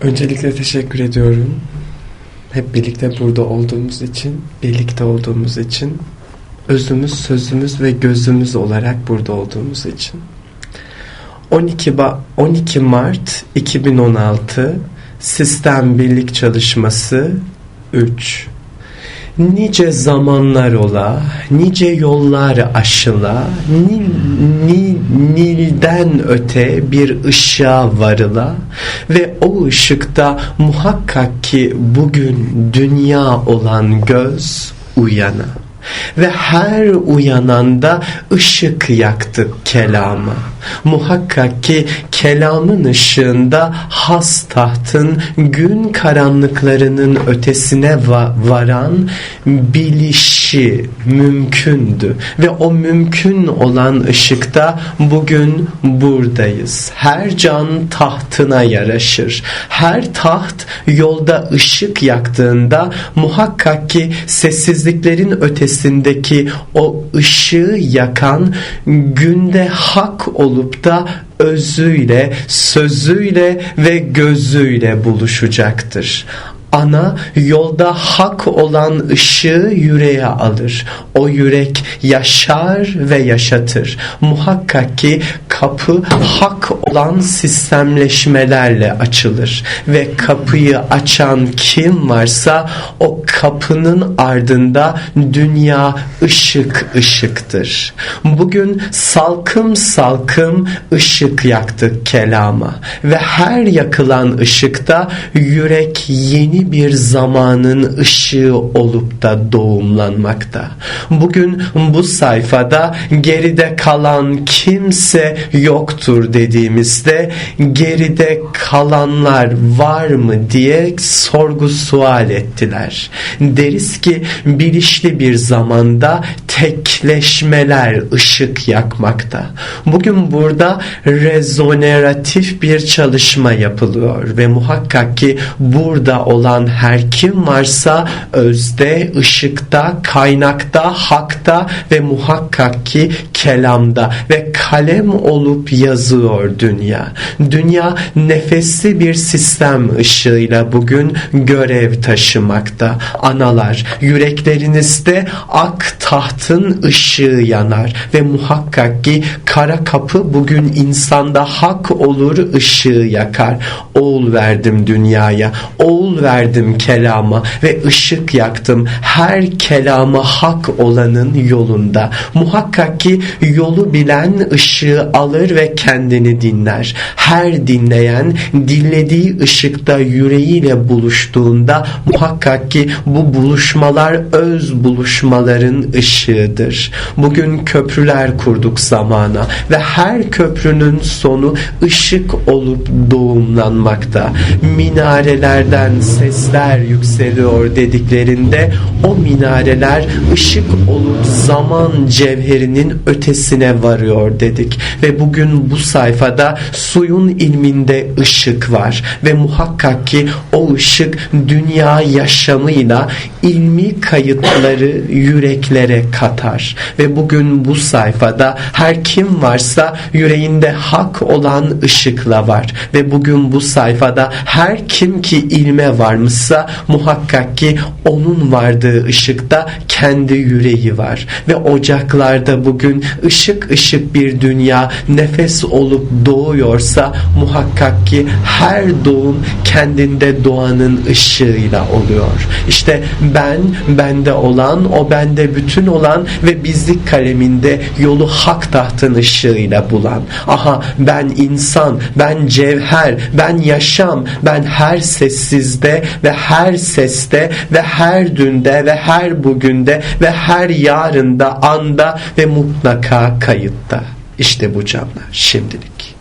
Öncelikle teşekkür ediyorum. Hep birlikte burada olduğumuz için, birlikte olduğumuz için, özümüz, sözümüz ve gözümüz olarak burada olduğumuz için. 12, ba- 12 Mart 2016 Sistem Birlik Çalışması 3 Nice zamanlar ola, nice yollar aşıla, Nil, Nil, Nil'den öte bir ışığa varıla ve o ışıkta muhakkak ki bugün dünya olan göz uyana. Ve her uyananda ışık yaktık kelama. Muhakkak ki kelamın ışığında has tahtın gün karanlıklarının ötesine va- varan bilişi mümkündü. Ve o mümkün olan ışıkta bugün buradayız. Her can tahtına yaraşır. Her taht yolda ışık yaktığında muhakkak ki sessizliklerin ötesindeki o ışığı yakan günde hak olup da özüyle, sözüyle ve gözüyle buluşacaktır. Ana yolda hak olan ışığı yüreğe alır. O yürek yaşar ve yaşatır. Muhakkak ki kapı hak olan sistemleşmelerle açılır. Ve kapıyı açan kim varsa o kapının ardında dünya ışık ışıktır. Bugün salkım salkım ışık yaktık kelama. Ve her yakılan ışıkta yürek yeni bir zamanın ışığı olup da doğumlanmakta. Bugün bu sayfada geride kalan kimse yoktur dediğimizde geride kalanlar var mı diye sorgu sual ettiler. Deriz ki bilişli bir zamanda tekleşmeler ışık yakmakta. Bugün burada rezoneratif bir çalışma yapılıyor ve muhakkak ki burada olan her kim varsa özde, ışıkta, kaynakta, hakta ve muhakkak ki kelamda ve kalem olup yazıyor dünya. Dünya nefesli bir sistem ışığıyla bugün görev taşımakta. Analar, yüreklerinizde ak tahtın ışığı yanar ve muhakkak ki kara kapı bugün insanda hak olur ışığı yakar. Oğul verdim dünyaya, oğul verdim kelama ve ışık yaktım her kelama hak olanın yolunda. Muhakkak ki yolu bilen ışığı alır ve kendini dinler. Her dinleyen dinlediği ışıkta yüreğiyle buluştuğunda muhakkak ki bu buluşmalar öz buluşmaların ışığıdır. Bugün köprüler kurduk zamana ve her köprünün sonu ışık olup doğumlanmakta. Minarelerden sesler yükseliyor dediklerinde o minareler ışık olup zaman cevherinin ötesine varıyor dedik. Ve bugün bu sayfada suyun ilminde ışık var ve muhakkak ki o ışık dünya yaşamıyla ilmi kayıtları yüreklere katar. Ve bugün bu sayfada her kim varsa yüreğinde hak olan ışıkla var. Ve bugün bu sayfada her kim ki ilme varmışsa muhakkak ki onun vardığı ışıkta kendi yüreği var. Ve ocaklarda bugün ışık ışık bir dünya nefes olup doğuyorsa muhakkak ki her doğum kendinde doğanın ışığıyla oluyor. İşte ben bende olan, o bende bütün olan ve bizlik kaleminde yolu hak tahtın ışığıyla bulan. Aha ben insan, ben cevher, ben yaşam, ben her sessizde ve her seste ve her dünde ve her bugünde ve her yarında, anda ve mutlaka kayıtta. İşte bu canlar şimdilik.